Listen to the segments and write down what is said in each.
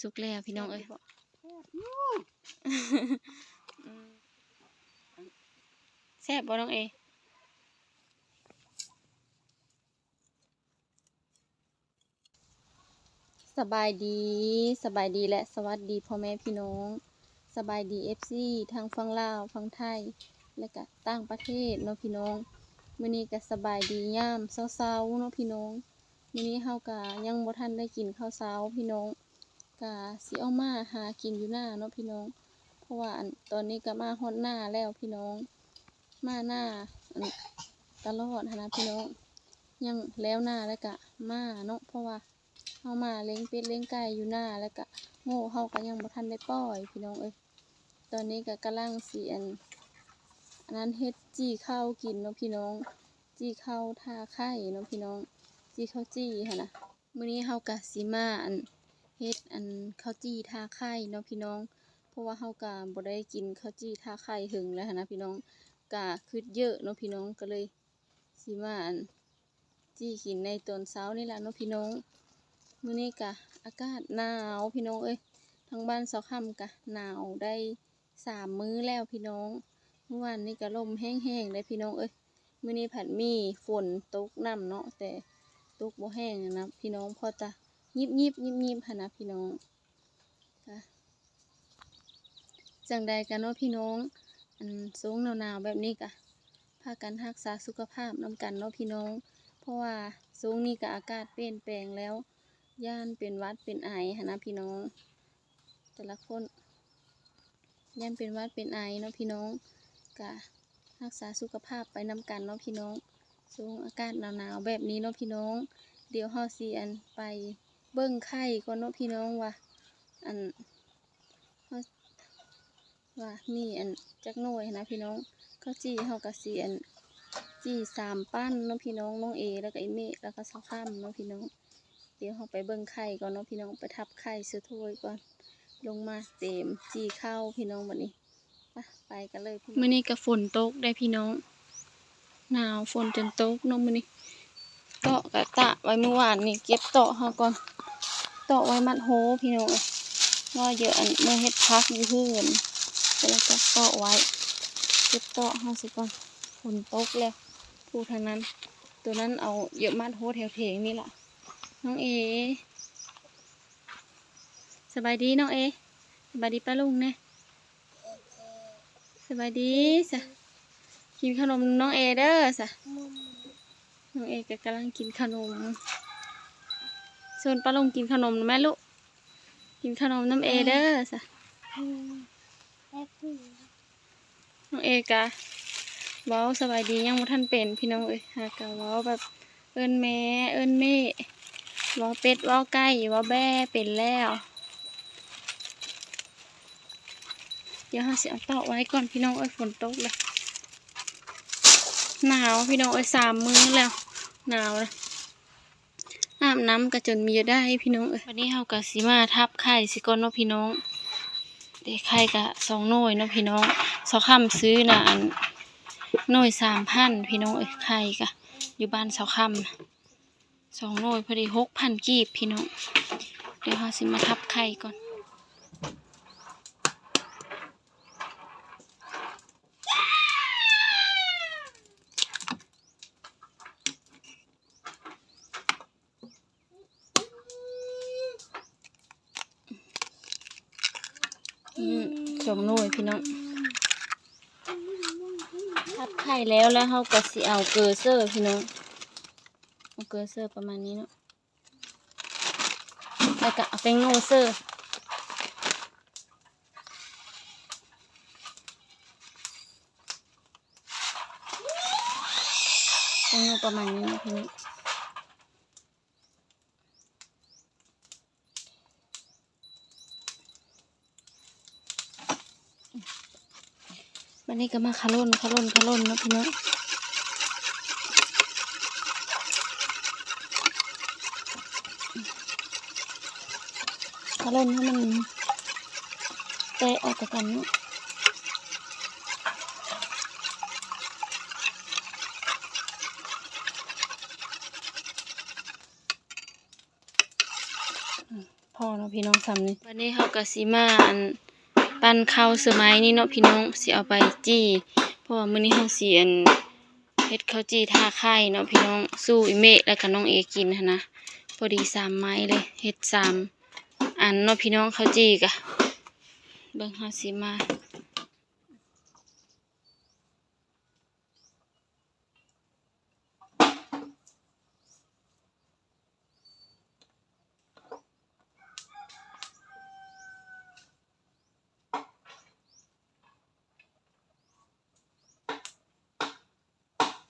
สุกแล้วพี่น้องเอ้ยอืมแซ่บบ่น้องเอสบายดีสบายดีและสวัสดีพ่อแม่พี่น้อง สบายดีเอฟซีทางฝั่งลาวฝั่งไทย และก็ต่างประเทศเนาะพี่น้องมื้อนี้ก็สบายดียามเช้าๆเนาะพี่น้องมื้อนี้เฮาก็ยังบ่ทันได้กินข้าวเช้าพี่น้อง ก็สิเอามาหากินอยู่หน้าเนาะพี่น้อง เพราะว่าตอนนี้ก็มาฮอดหน้าแล้วพี่น้อง มาหน้าอันตลอดนะพี่น้อง ยังแล้วหน้าแล้วก็มาเนาะเพราะว่าเฮามาเลี้ยงเป็ดเลี้ยงไก่อยู่หน้าแล้วก็โง่เฮาก็ยังบ่ทันได้ปล่อยพี่น้องเอ้ยตอนนี้ก็กำลังเสิอันอันนั้นเฮ็ดจี้ข้าวกินเนาะพี่น้อง จี้ข้าวทาไข่เนาะพี่น้อง จี้ข้าวจี้หั่นน่ะมื้อนี้เฮาก็สิมาอัน เฮ็ดอันข้าวจี้ทาไข่เนาะพี่น้อง เพราะว่าเฮาก็บ่ได้กินข้าวจี้ทาไข่หึงแล้วนะพี่น้องก็คิดเยอะเนาะพี่น้องก็เลยสิมาอันจี้กินในตอนเช้านี่แหละเนาะพี่น้องมื้อนี้กะอากาศหนาวพี่น้องเอ้ยทางบ้านเสาค่ำกะหนาวได้สามมื้อแล้วพี่น้องเมื่อวานนี้ก็ลมแห้งๆได้พี่น้องเอ้ยมื้อนี้ผัดมีฝนตกน้ำเนาะแต่ตกบ่แห้งนะพี่น้องพอจะ ยิบยิบยิบยิบหันนะพี่น้องค่ะจังใดกันเนาะพี่น้อง อันสูงหนาวๆแบบนี้กะพากันรักษาสุขภาพนำกันเนาะพี่น้อง เพราะว่าสูงนี้ก็อากาศเปลี่ยนแปลงแล้ว ย่านเป็นวัดเป็นไอหั้นะพี่น้อง แต่ละคนย่านเป็นวัดเป็นไอเนาะพี่น้องกะรักษาสุขภาพไปนำกันเนาะพี่น้องสูงอากาศหนาวๆแบบนี้เนาะพี่น้อง เดี๋ยวเฮาสิอันไป เบิ่งไข่ก่อนเนาะพี่น้องว่าอันว่ามีอันจักหน่วยนะพี่น้องข้าวจี้เฮาก็สิอันจี้สามปั้นเน้องพี่น้องน้องเอแล้วก็ไอเมฆแล้วก็สาวข้ามเน้องพี่น้อง เดี๋ยวเราไปเบิ่งไข่ก่อนเน้องพี่น้องไปทับไข่เสื้อถ้วยก่อนลงมาเต็มจีเข้าพี่น้องวันนี้ไปไปกันเลยพี่มื่อนี้ก็ฝนตกได้พี่น้อง หนาวฝนจนตกเน้องมื่อนี้ เตาะกะตะไว้เมื่อวานนี่เก็บเตาะเฮาก่อนเตาะไว้มัดโฮพี่น้องเอ้ยว่าเยอะอันเมื่อเฮ็ดพักอยู่เพื่อนแล้วก็เตาะไว้เก็บเตาะเฮาสิก่อนฝนตกแล้วพูทางนั้น ตัวนั้นเอาเยอะมากโฮแถวเถงนี่แหละน้องเอสบายดีน้องเอสบายดีป้าลุงเนี่ยสบายดีสะกินขนมน้องเอเด้อสะ น้องเอก็กำลังกินขนมส่วนป้าลุงกินขนมแม่ลูก กินขนมน้ำเอเด้อสะน้องเอกะเว้าสบายดียังบ่ทันเป็นพี่น้องเอ้ยหากะเว้าแบบเอิ้นแม่เอิ้นแม่เว้าเป็ดเว้าไก่เว้าแบ่เป็นแล้ว เดี๋ยวเฮาสิเอาเตาะไว้ก่อนพี่น้องเอ้ยฝนตกแล้ว หนาวพี่น้องเอ้ยสามมื้อแล้ว หนาวแล้วอาบน้ำก็จนมีได้พี่น้องเอ้ยวันนี้เฮาก็สิมาทับไข่สิก่อนเนาะพี่น้องเด็กไข่ก็สองหน่วยเนาะพี่น้องสองคำซื้อน่ะอันหน่วยสามพันพี่น้องเอ้ยไข่กะอยู่บ้านเสาคำสองหน่วยพอดีหกพันกีบพี่น้องเดี๋ยวเราสิมาทับไข่ก่อน อืมสองหน่วย พี่น้องทับไข่แล้วแล้วเขาก็สิเอาเกลือเซอร์พี่น้องเอาเกลือเซอร์ประมาณนี้เนาะแล้วก็เอาแป้งโนเซอร์แป้งโนประมาณนี้นะพี่น้อง วันนี้ก็มาคาร่นคาร่นคาร่นนะพี่น้องถ้าเล่นให้มันเตะออกจากกันเนอะพ่อเนาะพี่น้องซ้ำนี่วันนี้เฮาก็สิมาอัน ปั้นข้าวสมัยนี่เนาะพี่น้องสิเอาไปจี้เพราะว่ามื้อนี้เฮาสิอันเฮ็ดข้าวจี้ท่าไข่เนาะพี่น้องสู้อีเมะแล้วก็น้องเอกินหั้นนะพอดีสามไม้เลยเฮ็ดสามอันเนาะพี่น้องข้าวจี้กะเบิ่งเฮาสิมา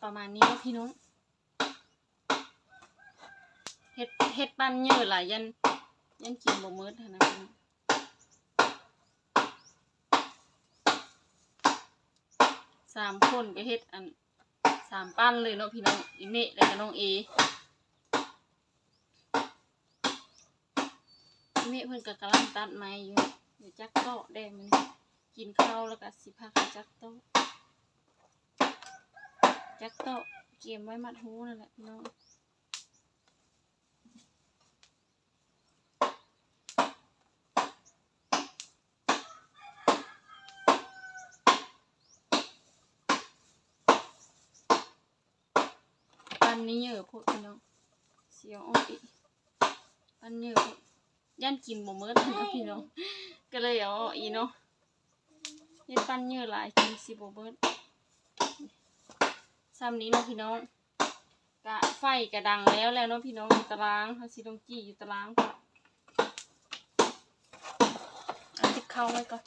ประมาณนี้เนาะ พี่น้องเฮ็ดเฮ็ดปั้นเยอะหลายยัน ยันกินบ่หมืดนะพี่น้องสามคนก็เฮ็ดอันสามปั้นเลยเนาะพี่น้องอีเมะแล้วก็น้องเออีเมะเพิ่นก็กำลังตัดไม้อยู่เดี๋ยวจักโต๊ะได้มันกินข้าวแล้วก็สิพากันจักโต๊ะจักโตะ เกียมไว้มัดหูนั่นแหละพี่น้องปันนี้เยอะพวกพี่น้องเสียวอ้อยปันเยอะพวกย่านกินบ่เมิดนะพี่น้องก็เลยเอาออกอีเนาะเฮ็ดปันเยอะหลายกินสิบ่เมิด ซ้ำนี้เนาะพี่น้องกะไฟกระดังแล้วแล้วเนาะพี่น้องอยู่ตารางเขาสิลงจี้อยู่ตารางก่อนเอาติดเข้าไว้ก่อน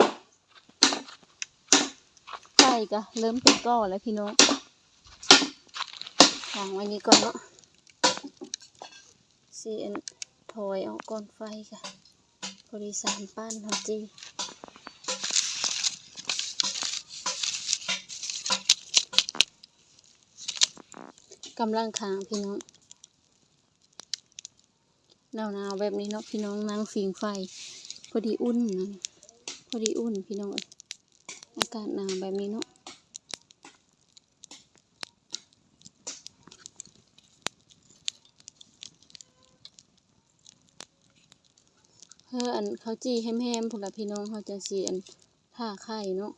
ไฟก็เริ่มเป็นก้อนแล้วพี่น้องวางไว้นี้ก่อนเนาะเสียนถอยออกก่อนไฟค่ะพอดีสามป้านเขาจี้ กำลังค้างพี่น้องหนาวหนาวๆแบบนี้เนาะพี่น้องนั่งฟิงไฟ พอดีอุ่นนะพอดีอุ่นพี่น้องอากาศหนาวแบบนี้เนาะเพื่ออันเขาจีแฮมๆพวกเราพี่น้องเขาจะสีอันท่าไข่เนาะ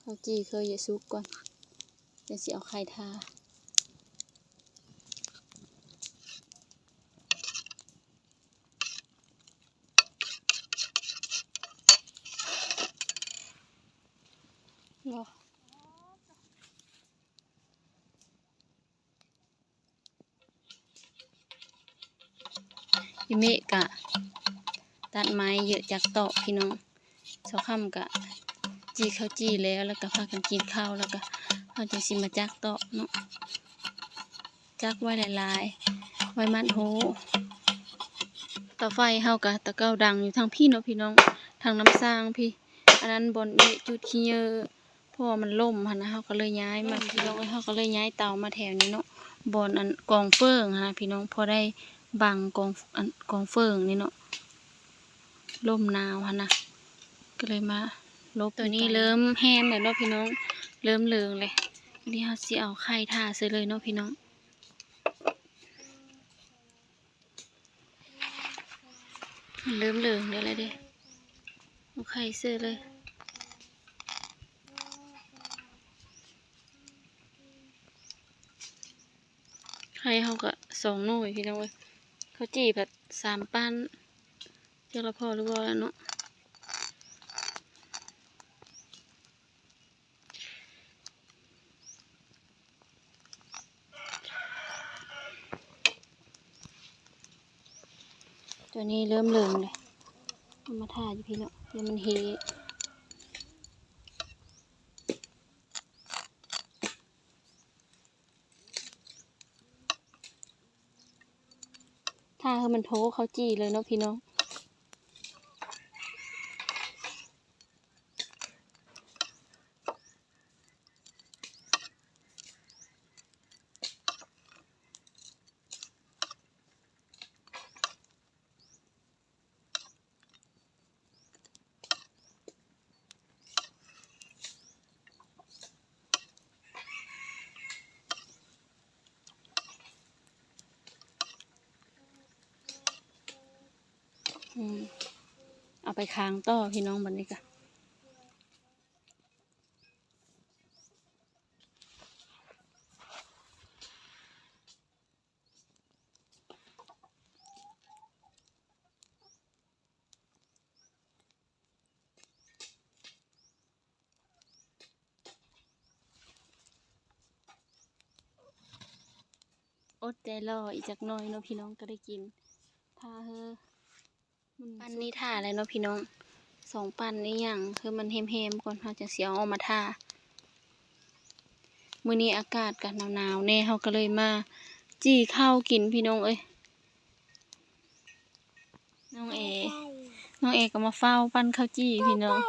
เขาจีเคยอย่าซุกก่อน เดี๋ยวสิเอาไข่ทารอยิเมกะ ตัดไม้เยอะจากโตะพี่น้องเช้าค่ำกะ จีข้าวจีแล้วแล้วก็พากันกินข้าวแล้วก็ เราจะสิมาจักโตะเนาะจักไว้หลายๆ ไว้มัดหูต่อไฟเฮากะตะเก้าดังอยู่ทางพี่เนาะพี่น้องทางน้ำสร้างพี่ อันนั้นบนเอะจุดขี้เยอะเพราะว่ามันล่มหันนะเฮาก็เลยย้ายมาพี่น้องเอ้ยเฮาก็เลยย้ายเตามาแถวนี้เนาะบนอันกองเฟิงหั้นนะพี่น้องพอได้บังกองอันกองเฟิงนี่เนาะล่มหนาวหันนะก็เลยมาลบตัวนี้เริ่มแห้งแล้วเนาะพี่น้อง เริ่มเลืองเลยนนี้เฮาสิเอาไข่ทาใส่เลยเนาะพี่น้องเริ่มเลืองเดี๋ยวอะไรเด้เอาไข่เสือเลยไข่เขาก็สองหน่วยพี่น้องเว้ยเขาจีแบบสามปั้นเจ้าละพอหรือว่าแล้วเนาะ ตัวนี้เริ่มเลืองเลยเอามาทาอยู่พี่เนาะเดี๋ยวมันเฮถ้าให้มันโทเขาจีเลยเนาะพี่น้อง ไปค้างต่อพี่น้องบันนี้กะอดใจรออีกจักหน่อยเนาะพี่น้องก็ได้กิน ถ้าเฮอ ปันนี้ท่าอะไรเนาะพี่น้องสองปันนี่อย่างคือมันเฮมๆก่อนเขาจะเสียเอามาท่ามื้อนี้อากาศกันหนาวๆแน่เขาก็เลยมา จี้ข้าวกินพี่น้องเอ้ยน้องเอ น้องเอก็มาเฝ้าปั้นข้าวจี้พี่น้อง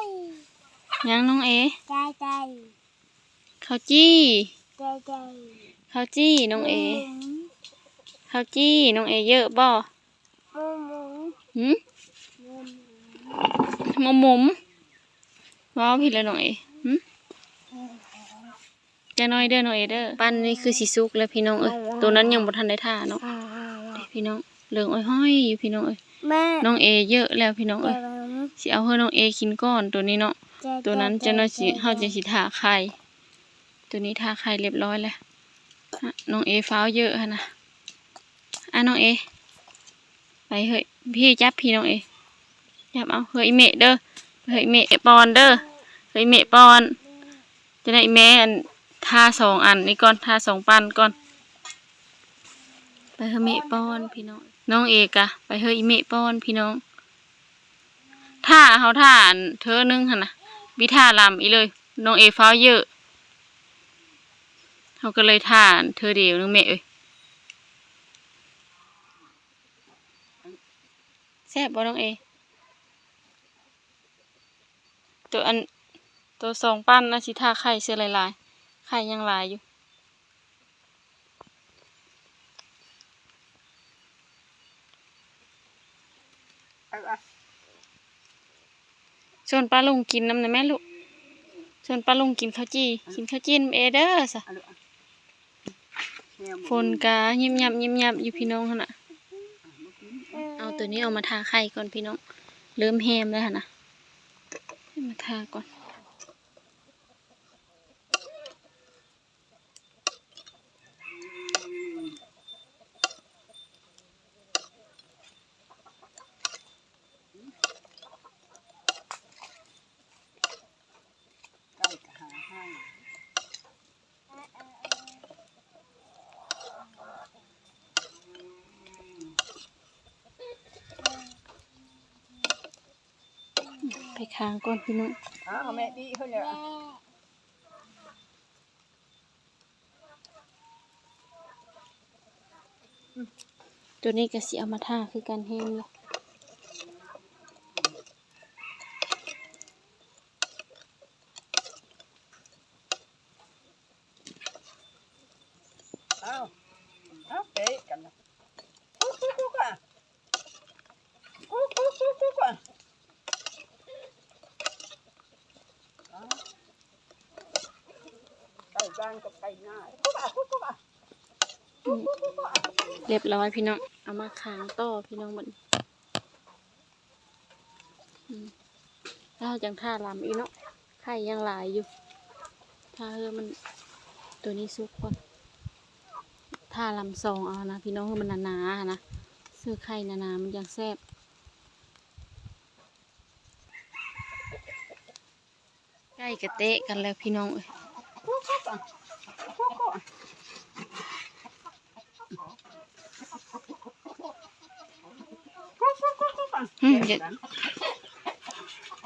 ยังน้องเอใจใจข้าวจี้ใจใจข้าวจี้น้องเอข้าวจี้น้องเอเยอะบ่หมูห มูหืมหมุมหมุมว้าวผิดแล้วน้องเอหืมจะน้อยเด้อน้องเอเด้อปั้นนี่คือสีสุกแล้วพี่น้องเอ้ยตัวนั้นยังบ่ทันได้ท่าเนาะเด้พี่น้องเหลืองอ้อยห้อยอยู่พี่น้องเอ้ยแม่น้องเอเยอะแล้วพี่น้องเอ้ยสิเอาให้น้องเอกินก่อนตัวนี้เนาะตัวนั้นจะน้อยสิเฮาจะสิทาไข่ตัวนี้ทาไข่เรียบร้อยแล้วฮะน้องเอฟ้าวเยอะฮะนะอะน้องเอไปเฮ้ยพี่จับพี่น้องเอ จับเอาเฮ้ยเมเด้อเฮ้ยเมปอนเด้อเฮ้ยเมปอน จะได้แม่อันทาสองอันนี่ก่อนทาสองปันก่อน ไปเฮ้ยเมปอนพี่น้องน้องเอกอะไปเฮ้ยเมปอนพี่น้องท่าเขาท่าเธอนึงหั่นนะวิท่าลำอีเลย น้องเอฟ้าเยอะเขาก็เลยท่าเธอเดียวนึงแม่เอ้ยแซ่บบ่น้องเอ ตัวอันตัวสองปั้นนะสิท่าไข่เสื้อลายๆไข่ยังลายอยู่ชวนป้าลุงกินน้ำนะแม่ลูกชวนป้าลุงกินข้าวจี้กินข้าวจี้น้ำเอเด้อสะฝนกายิบยับยิบยับอยู่พี่น้องหั่นน่ะเอาตัวนี้เอามาทาไข่ก่อนพี่น้อง เริ่มแฮมแล้วหั่นนะ ให้มาทาก่อน ก่อนพี่น้อง À, mẹ đi thôi nhỉ? ตัวนี้ก็สิเอามาทาคือกันแฮมเลย Ao. Ao, bế cả nè. Cúc, cúc, cúc à. Cúc, cúc, cúc, cúc à. Đó. Cây gan กับไก่หน้ากุ๊กอะกุ๊กกุ๊กอะ อืมเรียบร้อยพี่น้อง เอามาค้างต่อพี่น้องหมดอืมแล้วจังท่าลำอีเนาะไข่ยังหลายอยู่ ถ้าเออมันตัวนี้สุกก่อนท่าลำซองเอานะพี่น้องให้มันหนาๆนะซื้อไข่หนาๆมันยังแซ่บใกล้กระเตะกันแล้วพี่น้องเอ้ย กุ๊กกุ๊กอะกุ๊กกุ๊กอะกุ๊กกุ๊กกุ๊กกุ๊ก อืมเดี๋ยว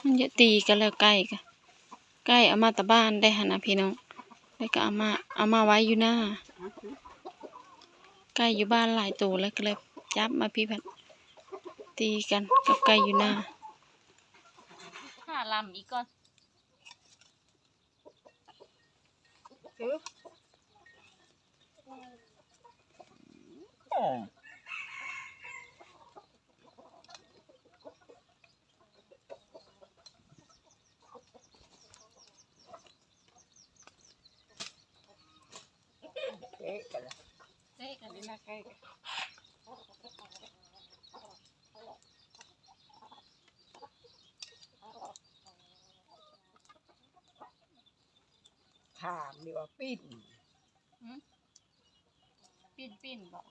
มันจะตีกันแล้วใกล้กันใกล้เอามาตะบ้านได้หนนะพี่น้องแล้วก็เอามาเอามาไว้อยู่หน้าไก่อยู่บ้านหลายตัวแล้วก็เลยจับมาพี่พัดตีกันกับไก่อยู่หน้าห้าลำอีกก่อน ถามดีกว่าปิ้นปิ้นปิ้นบอก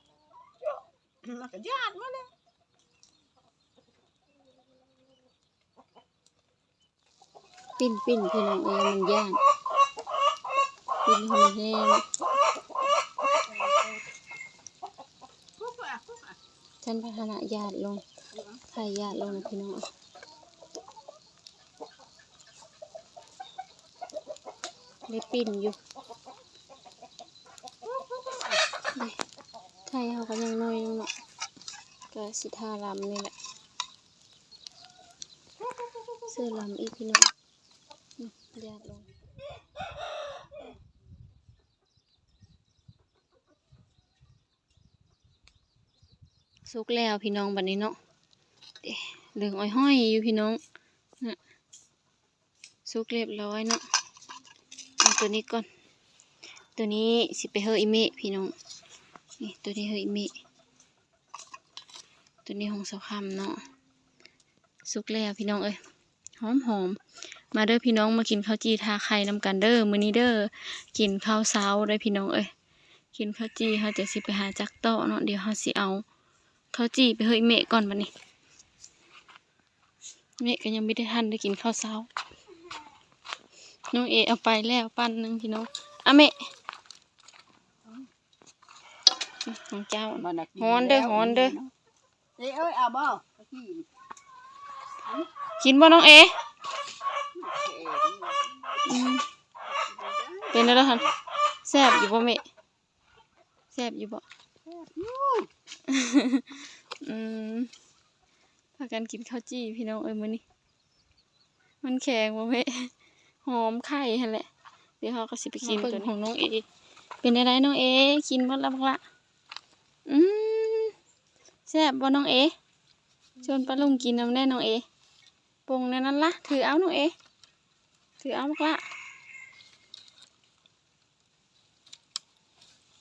มัก็ญาติมาเลยปิ้นปิ้นพี่น้องเองมันย่างปิ้นหอมแห้ง ฉันพัฒนาญาติลงไข่ญาติลงนะพี่น้องได้ปิ้นอยู่ไข่เขาก็ยังน้อยอยู่เนาะก็สิทาลำนี่แหละซื้อลำอีกพี่น้องนี่ญาติลง สุกแล้วพี่น้องบัดนี้เนาะเด้เหลืองอ้อยห้อยอยู่พี่น้องนะสุกเรียบร้อยเนาะเอาตัวนี้ก่อน ตัวนี้สิไปเฮออิเมะพี่น้องนี่ตัวนี้เฮออิเมะตัวนี้ของสาวคำเนาะสุกแล้วพี่น้องเอ้ยหอมหอมๆมาเด้อพี่น้องมากินข้าวจีทาไข่นำกันเด้อมื้อนี้เด้อกินข้าวเช้าได้อพี่น้องเอ้ยกินข้าวจีเฮาจะสิไปหาจักโตะเนาะเดี๋ยวเฮาสิเอา ขาจีไปเฮ้ยเมะก่อนบันนี้เมะก็ยังไม่ได้ทันได้กินข้าวเช้า น้องเอเอาไปแล้วปั้นหนึ่งพี่น้องอะเมะของเจ้ามันน่ะกิฮ้อนเด้อแล้วฮ้อนเด้อเอ้ยเอ้ยเอาบ่ขี้กินบ่น้องเอเอ๋อืมเป็นแล้วคันแซ่บอยู่บ่เมะแซ่บอยู่บ่ อืมพากันกินข้าวจี้พี่น้องเอ้ยมื้อนี้มันแข็งบ่แม่หอมไข่หั่นแหละ เดี๋ยวเราก็สิไปกินตัวของน้องเอ เป็นได้น้องเอ กินหมดแล้วบักละอืมแซ่บบ่น้องเอชวนป้าลุงกินน้ำแน่น้องเอปรุงในนั้นละถือเอาน้องเอ ถือเอาบักละ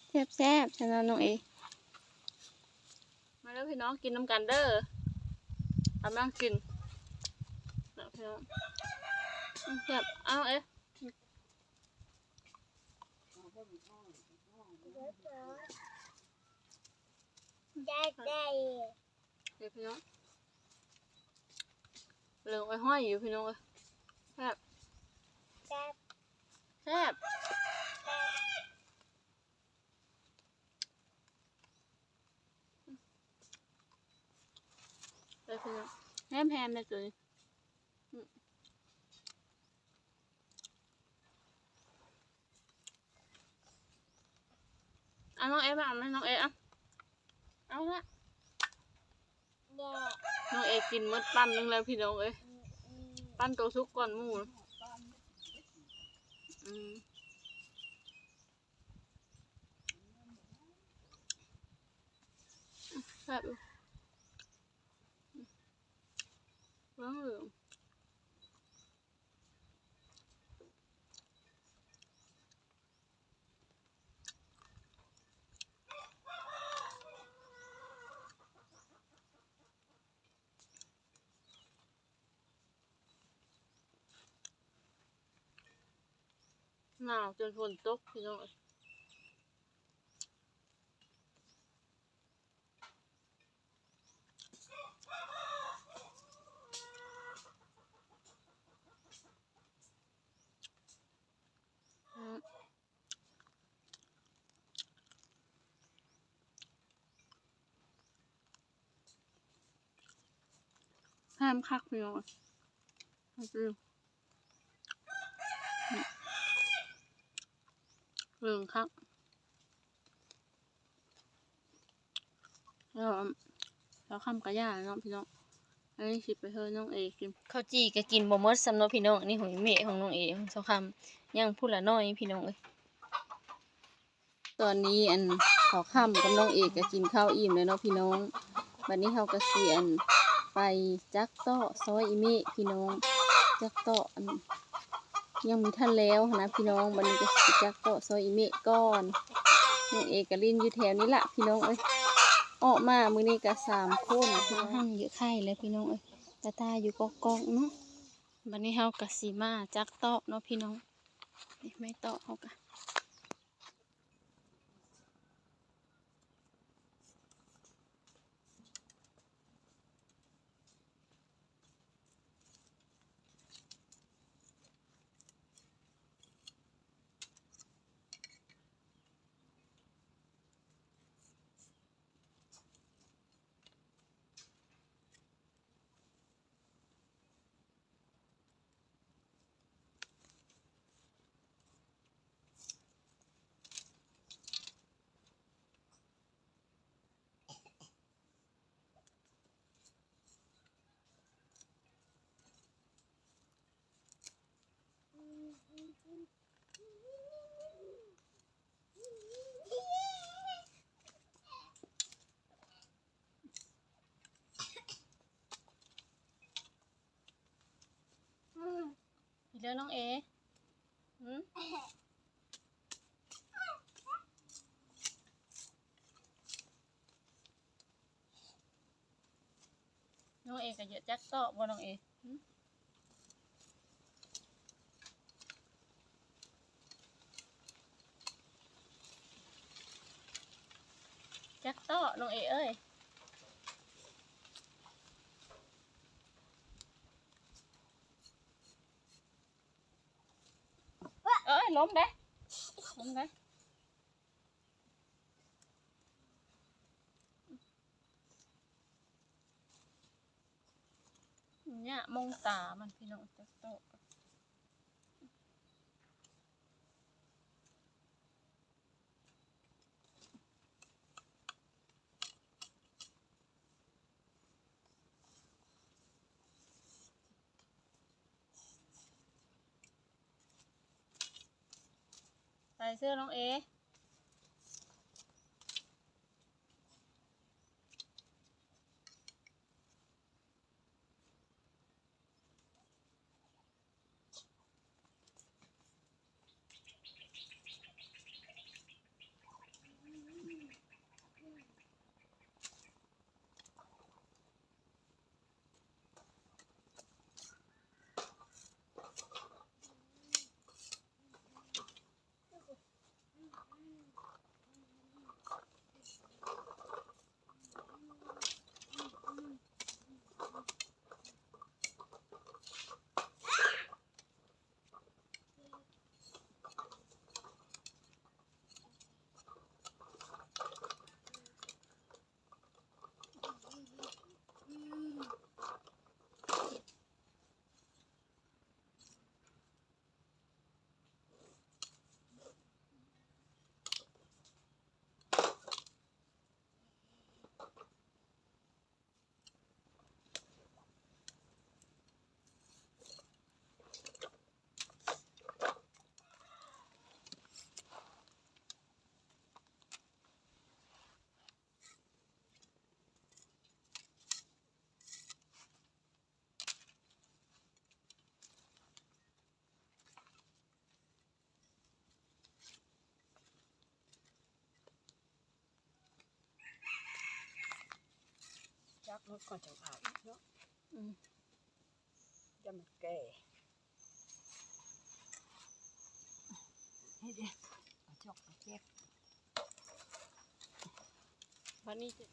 แซ่บแซ่บๆฉันเอาน้องเอมาเด้อพี่น้องกินน้ำกันเด้อเอามากินเอาพี่น้องอืมแบบเอาเอ๊ะได้ได้เดี๋ยวพี่น้องเหลืองไว้ห้อยอยู่พี่น้องเอ้ยแซ่บได้แซ่บเดี๋ย วพี่น้อแฮมแฮมเลยตัวนี้อืมเอาน้องเอ๊ะมาเอาไหมน้องเอ๊ะเอาเอาละน้องเอกกินมดปั้นนึงแล้วพี่น้องเอ้ยปั้นตัวซุกก่อนมูอืมแซ่บ อยู่ว้าวเหลืองหนาวจนฝนตกพี่น้อง ห้ามคักพี่น้องเอ้ยเอาไปดูเหลืองคักแล้วแล้วคำกระยาเนาะพี่น้องอันนี้สิไปเฮอน้องเอกินข้าวจีก็กินบ่หมดสำหรับพี่น้องนี่ของเมะของน้องเอของเจ้าคำยังพูดละน้อยพี่น้องเอ้ยตอนนี้อันขอค่ำกับน้องเอกก็กินข้าวอิ่มแล้วเนาะพี่น้องวันนี้เขาก็เสียน ไปจักโตซอยอีเมะพี่น้องจักโตะอันยังมีท่านแล้วนะพี่น้องวันนี้ก็จักโตซอยอีเมะก่อนน้องเอกลินอยู่แถวนี้ละพี่น้องเอ้ยออกมามือนี้ก็สามคนหั่งเยอะไข่แล้วพี่น้องเอ้ยตาตาอยู่กอกๆเนาะวันนี้เฮาก็สิมาจักโตเนาะพี่น้องนี่ไม่โตเขากะ อีกแล้วน้องเอหืมน้องเอก็เยอะจักต่อบ่น้องเอจักต่อน้องเอเอ้ย เอ้ย ล้มได้ล้มได้เนี่ยมองตามันพี่น้องจะโต เสื้อน้องเอ รถก่อนจะอาบเนาะจะมันแก่ให้เด็กเอาจอกเอาแจ๊กวันนี้จะ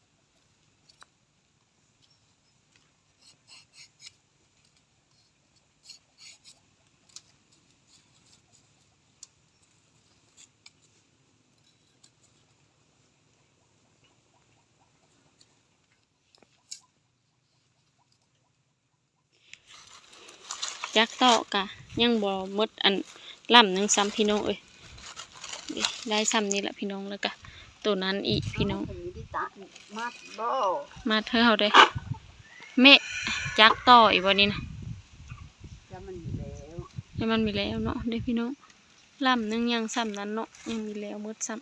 จักต่อกะ ยังบ่หมดอันล่ำหนึงซ้ำพี่น้องเอ้ยนี่ได้ซ้ำนี่แหละพี่น้องแล้วก็ตัวนั้นอีกพี่น้องเามีที่ตามัดบ่มาเธอเฮาได้เมะจักต่ออีกวันนี้นะจะมันอยู่แล้วให้มันมีแล้วเนาะเด้อพี่น้องล่ำหนึงยังซ้ำนั้นเนาะยังมีแล้วหมดซ้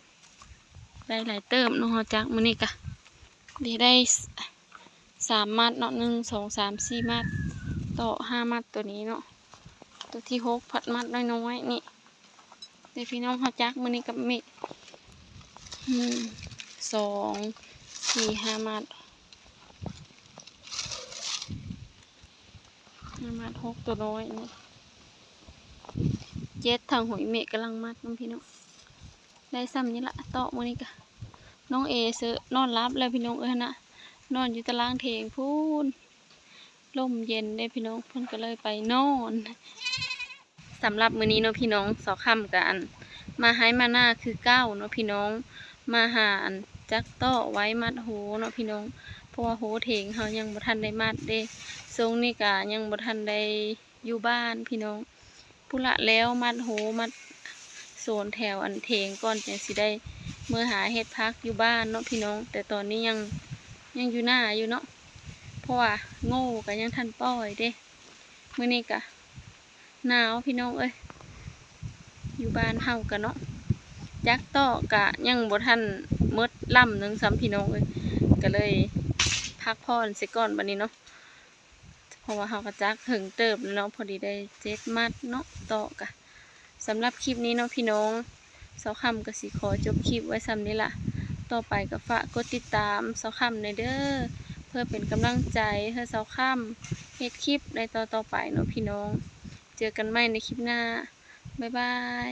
ำได้หลายเติมเนาะเฮาจักมื้อนี้กะได้ได้สสามมัดเนาะหนึ่งสองสามสี่มัด ต่อห้ามัดตัวนี้เนาะตัวที่หกพัดมัดน้อยๆนี่เด้อพี่น้องเฮาจักมือนี้กับมะหนึ่งสองสี่ห้ามัดห้ามัดหกตัวน้อยนี่เจ็ดทางหอยเมฆกำลังมัดน้องพี่น้องได้ซ้ำนี่ละต่อมือนี้ก็น้องเอเซอนอนรับแล้วพี่น้องเอ้ยนะนอนอยู่ตารางเถงพูน ลมเย็นได้พี่น้องเพิ่นก็เลยไปนอนสำหรับมื้อนี้เนาะพี่น้องสอค่ำกันมาให้มาหน้าคือเก้าเนาะพี่น้อง มาหาอันจักต่อไว้มัดโหเนาะพี่น้องเพราะว่าโหเถงเฮายังบ่ทันได้มัดเด้ทรงนี่ก็ยังบ่ทันได้อยู่บ้านพี่น้องพุละแล้วมัดโหมัดโซนแถวอันเถงก่อนจังสิได้เมื่อหาเฮ็ดพักอยู่บ้านเนาะพี่น้อง แต่ตอนนี้ยังยังอยู่หน้าอยู่เนาะ เพราะว่าโง่ก็ยังทันปล่อยเด้มื้อนี้ก็หนาวพี่น้องเอ้ยอยู่บ้านเฮากันเนาะจักต่อกะยังบ่ทันหมดล่ำหนึ่งซ้ำพี่น้องเอ้ยก็เลยพักผ่อนสิก่อนบัดนี้เนาะเพราะว่าเฮาก็จักถึงเติบแล้วเนาะพอดีได้เจ็ดมัดเนาะต่อกะสำหรับคลิปนี้เนาะพี่น้องเสาคำก็สิขอจบคลิปไว้ซ้ำนี้ล่ะ ต่อไปก็ฝากกดติดตามเสาคำในเด้อ พื่อเป็นกำลังใจเพื่อเสาข้ามเฮ็ดคลิปในต่อต่อไปเนาะพี่น้อง เจอกันใหม่ในคลิปหน้า บ๊ายบาย